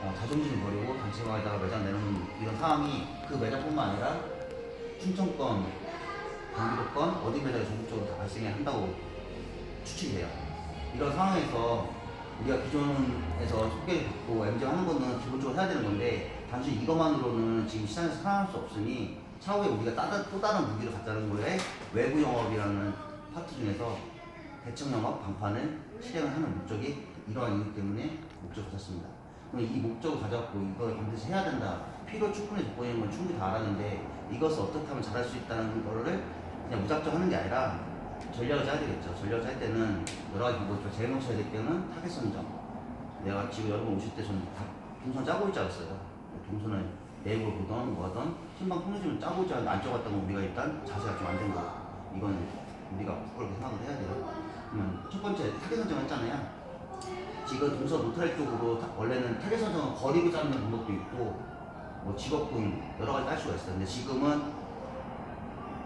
어, 자존심 버리고 단체방에다가 매장 내놓는 이런 상황이 그 매장뿐만 아니라 충청권, 경기도권 어디 매장에 전국적으로 다 발생해 한다고 추측이 돼요. 이런 상황에서 우리가 기존에서 소개받고 MG하는 거는 기본적으로 해야 되는 건데 단순히 이것만으로는 지금 시장에서 살아날 수 없으니 차후에 우리가 다른, 또 다른 무기를 갖자는 거에 외부 영업이라는 파트 중에서 대청 영업 방판을 실행을 하는 목적이 이러한 이유 때문에 목적을 가졌습니다. 이 목적을 가졌고 이걸 반드시 해야 된다. 필요 충분히 조건인 건 충분히 다 알았는데 이것을 어떻게 하면 잘할 수 있다는 거를 그냥 무작정 하는 게 아니라 전략을 짜야 되겠죠. 전략을 짤 때는 여러 가지 방법이 제일 먼저 해야 될 때는 타겟 선정. 내가 지금 여러분 오실 때 저는 다 동선 짜고 있지 않았어요. 동선을 네이버 보던 뭐 하던 신방 통신을 짜고 있지 않았는데 안 짜봤던 건 우리가 일단 자세가 좀 안 된 거. 이건 우리가 그렇게 생각을 해야 돼요. 그러면 첫 번째 타겟 선정 했잖아요. 지금 동서 노트랄 쪽으로 타- 원래는 타겟 선정은 거리로 짜는 방법도 있고 뭐 직업군 여러 가지 딸 수가 있어요. 근데 지금은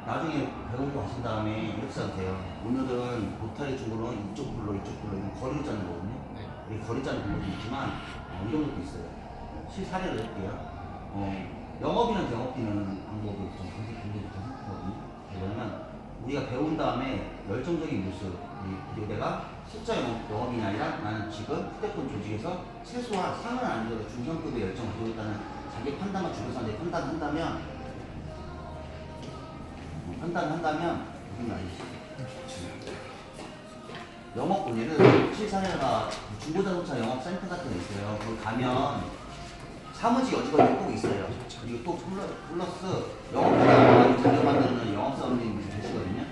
나중에 배우고 가신 다음에 이렇게 써도 돼요. 오늘은 노타리 쪽으로는 이쪽 불러 이쪽 불러 이건 거리로 짜는 거거든요. 네. 이 거리 짜는 방법도 있지만 어, 이런 것도 있어요. 실사례를 할게요. 어, 영업이나 경업비는 방법을 좀 굉장히 굉장히 좀 생각하거든요. 왜냐면 우리가 배운 다음에 열정적인 모습 내가 영업, 영업이 아니라 나는 지금 휴대폰 조직에서 최소한 상은 아니더라도 중상급의 열정을 있다는 자기 판단과 주변사람들이 판단한다면 어, 판단한다면 무슨 말이지? 영업 본예를 실사례가 중고자동차 영업센터 같은 데 있어요. 거기 가면 사무직 어직원이 꼭 있어요. 그리고 또 플러- 플러스 영업보다 자격 만드는 영업사원님들이 계시거든요.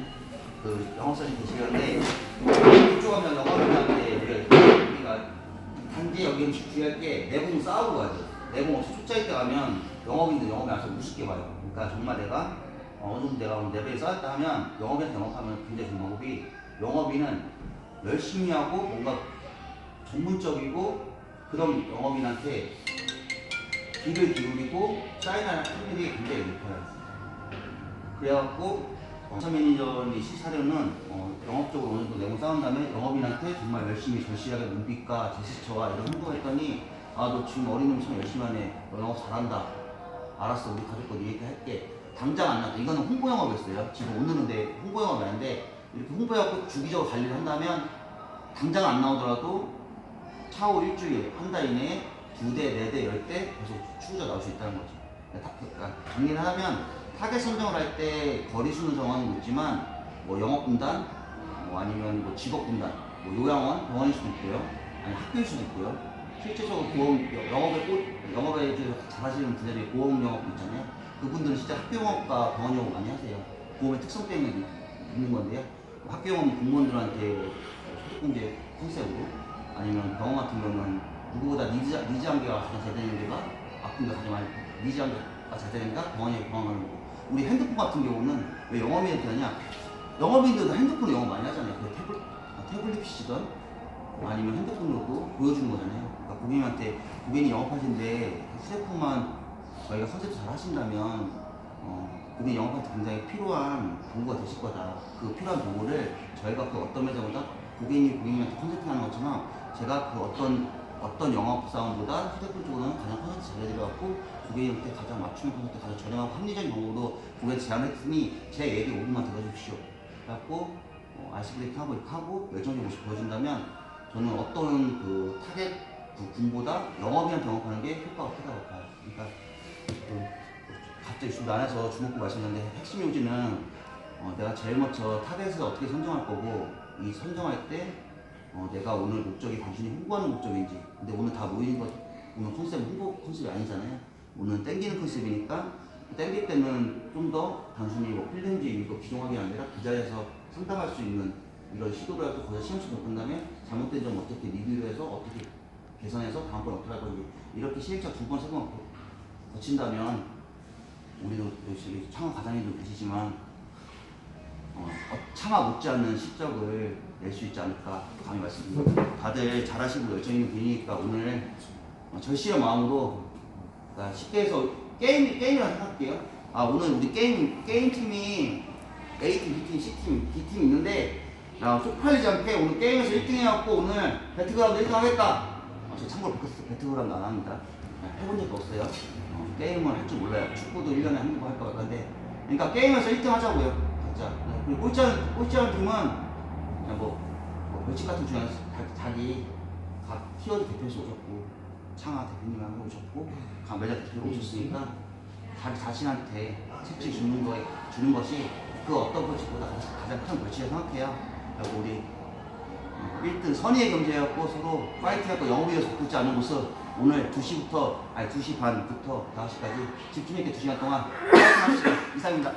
그 영업사원이 계시는데 이쪽 하면 영업인한테 우리가 우리가 단지 여기는 주의할 게 내공 싸우고 가야 돼요. 내공 없이 초짜일 때 가면 영업인들 영업에 와서 우습게 봐요. 그러니까 정말 내가 어느 정도 내가 레벨이 쌓였다 하면 영업에서 영업하면 굉장히 좋은 방법이 영업인은 열심히 하고 뭔가 전문적이고 그런 영업인한테 귀를 기울이고 사인할 확률이 굉장히 높아요. 그래갖고 차 매니저니 시사료는 어, 영업적으로 어느 정도 내고 싸운 다음에 영업인한테 정말 열심히 절실하게 눈빛과 제스처와 이런 행동을 했더니 아 너 지금 어린 참 열심히 하네. 너 영업 잘한다. 알았어. 우리 가족과 얘기할게. 당장 안 나도 이거는 홍보 영업이었어요. 지금 오늘은 내 홍보 영업이 아닌데 이렇게 홍보해갖고 주기적으로 관리를 한다면 당장 안 나오더라도 차후 일주일, 한 달 이내에 두 대, 네 대, 열 대 계속 추구자 나올 수 있다는 거죠. 타- 그러니까 정리를 하면 타겟 선정을 할 때 거리 수는 정하는 거 있지만 뭐 영업분단, 뭐 아니면 뭐 직업분단, 뭐 요양원, 병원일 수도 있고요. 아니 학교일 수도 있고요. 실제적으로 보험, 영업에 꼭, 영업에 잘하시는 분들이 보험 영업도 있잖아요. 그분들은 진짜 학교 영업과 병원 영업 많이 하세요. 보험의 특성 때문에 있는 건데요. 학교 영업은 공무원들한테 소득공제 컨셉으로 아니면 병원 같은 경우는 누구보다 니즈, 니즈 한계가 가장 잘 되는 데가 아픈 게 가장 많이 니즈 한계가 잘 되니까 병원에 병원하는 거고 우리 핸드폰 같은 경우는 왜 영업인한테 하냐? 영업인들도 핸드폰으로 영업 많이 하잖아요. 그 태블, 아, 태블릿 PC든 아니면 핸드폰으로도 보여주는 거잖아요. 그러니까 고객님한테 고객님 영업하시는데 휴대폰만 저희가 컨셉 잘 하신다면 어, 고객 영업한테 굉장히 필요한 도구가 되실 거다. 그 필요한 도구를 저희가 그 어떤 매장보다 고객님 고객님한테 컨설팅하는 것처럼 제가 그 어떤 어떤 영업사원보다 휴대폰 쪽으로는 가장 컨설팅 잘해드려갖고 고객님한테 가장 맞춤형 컨설팅 가장 저렴하고 합리적인 방법으로 고객 제안했으니 제 얘기 5분만 들어주십시오. 그래갖고 어, 아이스 브레이킹 하고 이렇게 하고 열정적 모습 보여준다면 저는 어떤 그 타겟 그 군보다 영업이랑 경험하는 게 효과가 크다고 봐요. 그러니까 그 갑자기 좀 안에서 주목구 말씀드렸는데 핵심 요지는 어, 내가 제일 먼저 타겟을 어떻게 선정할 거고 이 선정할 때 어, 내가 오늘 목적이 단순히 홍보하는 목적인지. 근데 오늘 다 모이는 것 오늘 컨셉 홍보 컨셉이 아니잖아요. 오늘 땡기는 컨셉이니까 땡길 때는 좀 더 단순히 뭐 필름지 이거 기종하기 아니라 그 자리에서 상담할 수 있는 이런 시도를 하고 거기서 시험치 못한 다음에 잘못된 점 어떻게 리뷰를 해서 어떻게 개선해서 다음번 어떻게 할 건지 이렇게 시행착 두 번, 세 번 거친다면 우리도 역시 창업 과장님도 계시지만 차마 못지않는 실적을 낼 수 있지 않을까 감히 말씀드립니다. 다들 잘하시고 열정 있는 분이니까 오늘 어, 절실한 마음으로 그러니까 쉽게 해서 게임 게임이라 생각할게요. 아 오늘 우리 게임 게임 팀이 A 팀, B 팀, C 팀, D 팀 있는데 야 쪽팔리지 않게 오늘 게임에서 1등 해갖고 오늘 배틀그라운드 1등 하겠다. 어, 저 참고로 베스트 배트그라운드 안 합니다. 네, 해본 적도 없어요. 어, 게임을 할 줄 몰라요. 축구도 1년에 한번 할것 같은데. 그러니까 게임에서 1등 하자고요. 그리고 꼴찌하는, 꼴찌하는 팀은 그냥 뭐, 뭐 벌칙 같은 거 중에 자- 자기 각 키워드 대표에서 오셨고, 창하 대표님하고 오셨고, 각 매자 대표로 오셨으니까 자기 자신한테 채찍 주는 거에 주는 것이 그 어떤 벌칙보다 가장 큰 벌칙이라고 생각해요. 그리고 우리 어, 1등 선의의 경제였고 서로 파이팅하고 영업이어서 붙지 않은 모습 오늘 2시부터 아니 2시 반부터 5시까지 집중 있게 2시간 동안 파이팅 합시다. 이상입니다.